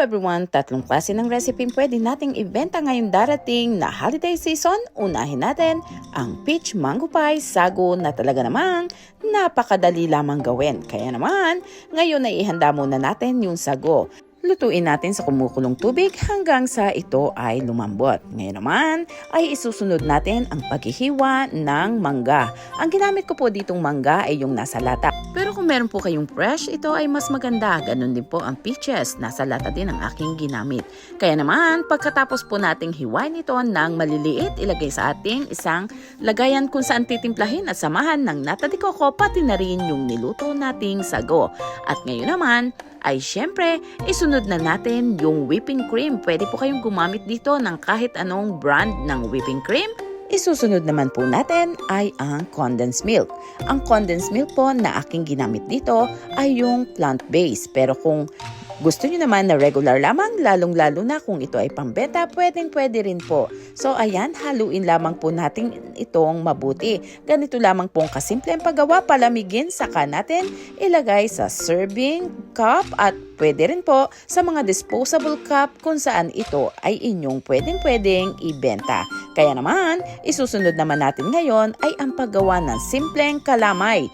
everyone! Tatlong klase ng recipe pwede nating ibenta ngayong darating na holiday season. Unahin natin ang peach mango pie sago na talaga namang napakadali lamang gawin. Kaya naman, ngayon ay ihanda muna natin yung sago. Lutuin natin sa kumukulong tubig hanggang sa ito ay lumambot. Ngayon naman ay isusunod natin ang paghihiwa ng mangga. Ang ginamit ko po ditong mangga ay yung nasa lata. Pero kung meron po kayong fresh, ito ay mas maganda. Ganon din po ang peaches. Nasa lata din ang aking ginamit. Kaya naman, pagkatapos po nating hiwain ito ng maliliit, ilagay sa ating isang lagayan kung saan titimplahin at samahan ng nata de coco pati na rin yung niluto nating sago. At ngayon naman, ay syempre, isunod na natin yung whipping cream. Pwede po kayong gumamit dito ng kahit anong brand ng whipping cream. Isusunod naman po natin ay ang condensed milk. Ang condensed milk po na aking ginamit dito ay yung plant-based. Pero kung gusto nyo naman na regular lamang, lalong-lalo na kung ito ay pambeta, pwedeng pwede rin po. So ayan, haluin lamang po natin itong mabuti. Ganito lamang pong kasimple ang paggawa, palamigin, saka natin ilagay sa serving cup at pwede rin po sa mga disposable cup kung saan ito ay inyong pwedeng-pwedeng ibenta. Kaya naman, isusunod naman natin ngayon ay ang paggawa ng simpleng kalamay.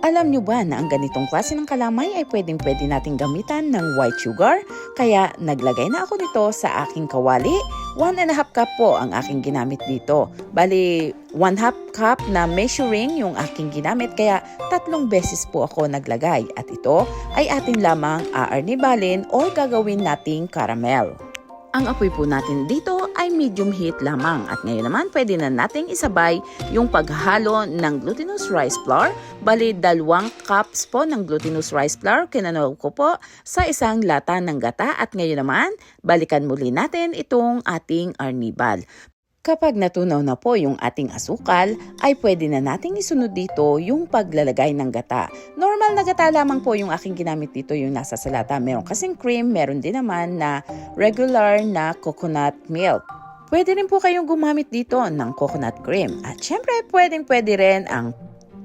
Alam nyo ba na ang ganitong klase ng kalamay ay pwedeng pwede nating gamitan ng white sugar? Kaya naglagay na ako nito sa aking kawali. One and a half cup po ang aking ginamit dito. Bali, one half cup na measuring yung aking ginamit kaya tatlong beses po ako naglagay. At ito ay atin lamang aarnibalin or gagawin nating caramel. Ang apoy po natin dito ay medium heat lamang at ngayon naman pwede na nating isabay yung paghalo ng glutinous rice flour. Bali, dalawang cups po ng glutinous rice flour kinanaw ko po sa isang lata ng gata at ngayon naman balikan muli natin itong ating arnibal. Kapag natunaw na po yung ating asukal, ay pwede na nating isunod dito yung paglalagay ng gata. Normal na gata lamang po yung aking ginamit dito yung nasa salata. Meron kasing cream, meron din naman na regular na coconut milk. Pwede rin po kayong gumamit dito ng coconut cream. At syempre, pwedeng pwede rin ang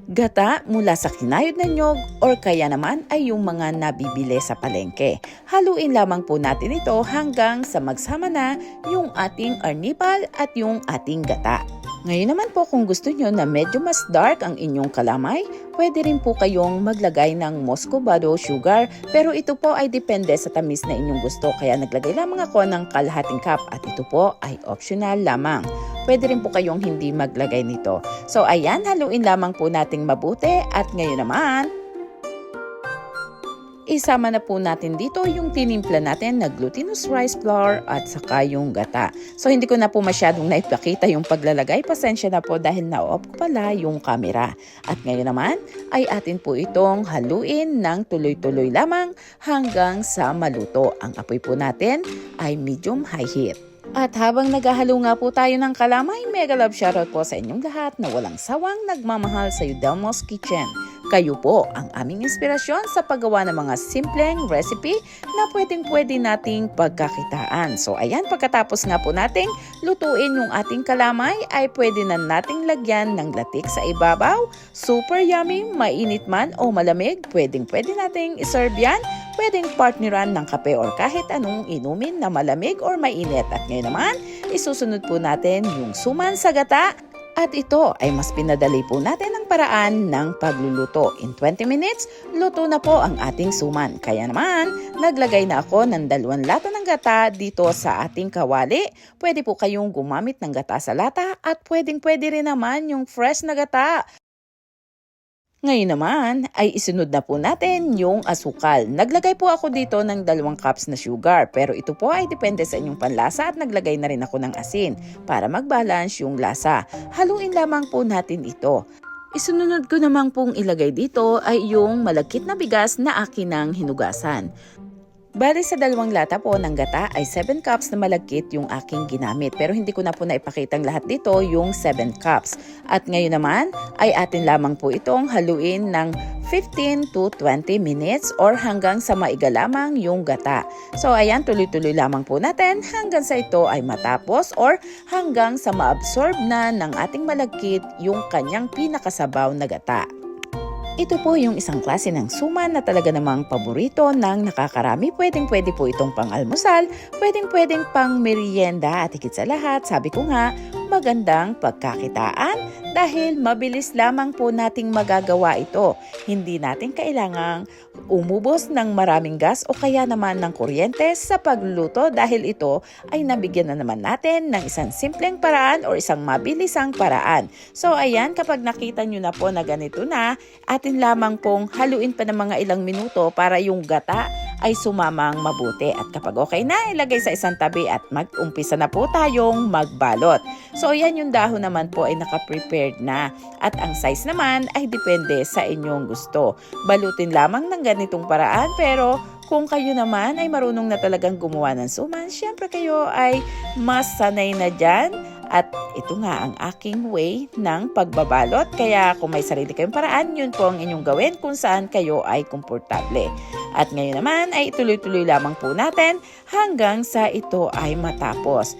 gata mula sa kinayod na nyog or kaya naman ay yung mga nabibili sa palengke. Haluin lamang po natin ito hanggang sa magsama na yung ating arnibal at yung ating gata. Ngayon naman po kung gusto nyo na medyo mas dark ang inyong kalamay, pwede rin po kayong maglagay ng muscovado sugar pero ito po ay depende sa tamis na inyong gusto kaya naglagay lamang ako ng kalahating cup at ito po ay optional lamang. Pwede rin po kayong hindi maglagay nito. So ayan, haluin lamang po nating mabuti at ngayon naman, Isama na po natin dito yung tinimpla natin na glutinous rice flour at saka yung gata. So hindi ko na po masyadong naipakita yung paglalagay. Pasensya na po dahil na-off ko pala yung camera. At ngayon naman ay atin po itong haluin ng tuloy-tuloy lamang hanggang sa maluto. Ang apoy po natin ay medium high heat. At habang naghahalo nga po tayo ng kalamay, mega love shoutout po sa inyong lahat na walang sawang nagmamahal sa Udelmo's Kitchen. Kayo po ang aming inspirasyon sa paggawa ng mga simpleng recipe na pwedeng pwede nating pagkakitaan. So ayan, pagkatapos nga po nating lutuin yung ating kalamay ay pwede na nating lagyan ng latik sa ibabaw. Super yummy, mainit man o malamig, pwedeng pwede nating iserve yan. Pwedeng partneran ng kape or kahit anong inumin na malamig or mainit. At ngayon naman, isusunod po natin yung suman sa gata at ito ay mas pinadali po natin ang paraan ng pagluluto. In 20 minutes, luto na po ang ating suman. Kaya naman, naglagay na ako ng dalawang lata ng gata dito sa ating kawali. Pwede po kayong gumamit ng gata sa lata at pwedeng pwede rin naman yung fresh na gata. Ngayon naman ay isunod na po natin yung asukal. Naglagay po ako dito ng dalawang cups na sugar pero ito po ay depende sa inyong panlasa at naglagay na rin ako ng asin para mag-balance yung lasa. Haluin lamang po natin ito. Isunod ko namang pong ilagay dito ay yung malagkit na bigas na akin ng hinugasan. Bali sa dalawang lata po ng gata ay 7 cups na malagkit yung aking ginamit. Pero hindi ko na po naipakitang lahat dito yung 7 cups. At ngayon naman ay atin lamang po itong haluin ng 15 to 20 minutes or hanggang sa maiga lamang yung gata. So ayan, tuloy-tuloy lamang po natin hanggang sa ito ay matapos or hanggang sa maabsorb na ng ating malagkit yung kanyang pinakasabaw na gata. Ito po yung isang klase ng suman na talaga namang paborito ng nakakarami. Pwedeng pwede po itong pang almusal, pwedeng pwedeng pang merienda at higit sa lahat, sabi ko nga, magandang pagkakitaan dahil mabilis lamang po nating magagawa ito. Hindi natin kailangang umubos ng maraming gas o kaya naman ng kuryente sa pagluluto dahil ito ay nabigyan na naman natin ng isang simpleng paraan o isang mabilisang paraan. So ayan, kapag nakita nyo na po na ganito na, atin lamang pong haluin pa ng mga ilang minuto para yung gata ay sumamang mabuti. At kapag okay na, ilagay sa isang tabi at mag-umpisa na po tayong magbalot. So ayan yung dahon naman po ay naka-prepared na. At ang size naman ay depende sa inyong gusto. Balutin lamang ng ganitong paraan pero kung kayo naman ay marunong na talagang gumawa ng suman, syempre kayo ay mas sanay na dyan. At ito nga ang aking way ng pagbabalot. Kaya kung may sarili kayong paraan, yun po ang inyong gawin kung saan kayo ay komportable. At ngayon naman ay ituloy-tuloy lamang po natin hanggang sa ito ay matapos.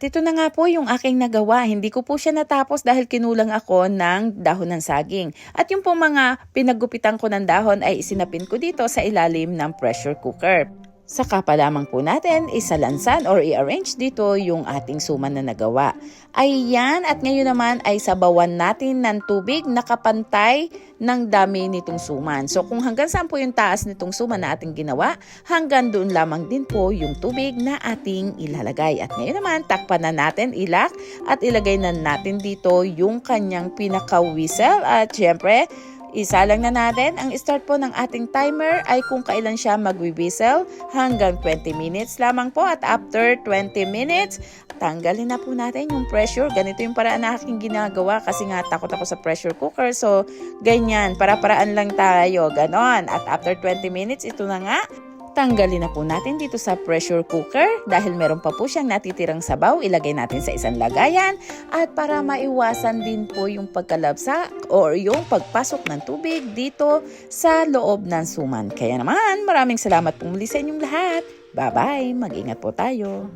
At ito na nga po yung aking nagawa. Hindi ko po siya natapos dahil kinulang ako ng dahon ng saging. At yung po mga pinagupitan ko ng dahon ay isinapin ko dito sa ilalim ng pressure cooker. Saka pa lamang po natin isalansan or i-arrange dito yung ating suman na nagawa. Ayan, at ngayon naman ay sabawan natin ng tubig nakapantay ng dami nitong suman. So kung hanggang saan po yung taas nitong suman na ating ginawa, hanggang doon lamang din po yung tubig na ating ilalagay. At ngayon naman, takpan na natin ilak at ilagay na natin dito yung kanyang pinaka-whistle. At syempre, isa lang na natin, ang start po ng ating timer ay kung kailan siya magwi-whistle hanggang 20 minutes lamang po at after 20 minutes, tanggalin na po natin yung pressure. Ganito yung paraan na aking ginagawa kasi nga takot ako sa pressure cooker. So, ganyan, para-paraan lang tayo, ganon. At after 20 minutes, ito na nga, Tanggalin na po natin dito sa pressure cooker dahil meron pa po siyang natitirang sabaw. Ilagay natin sa isang lagayan at para maiwasan din po yung pagkalabsa or yung pagpasok ng tubig dito sa loob ng suman. Kaya naman maraming salamat po muli sa inyong lahat. Bye-bye! Mag-ingat po tayo!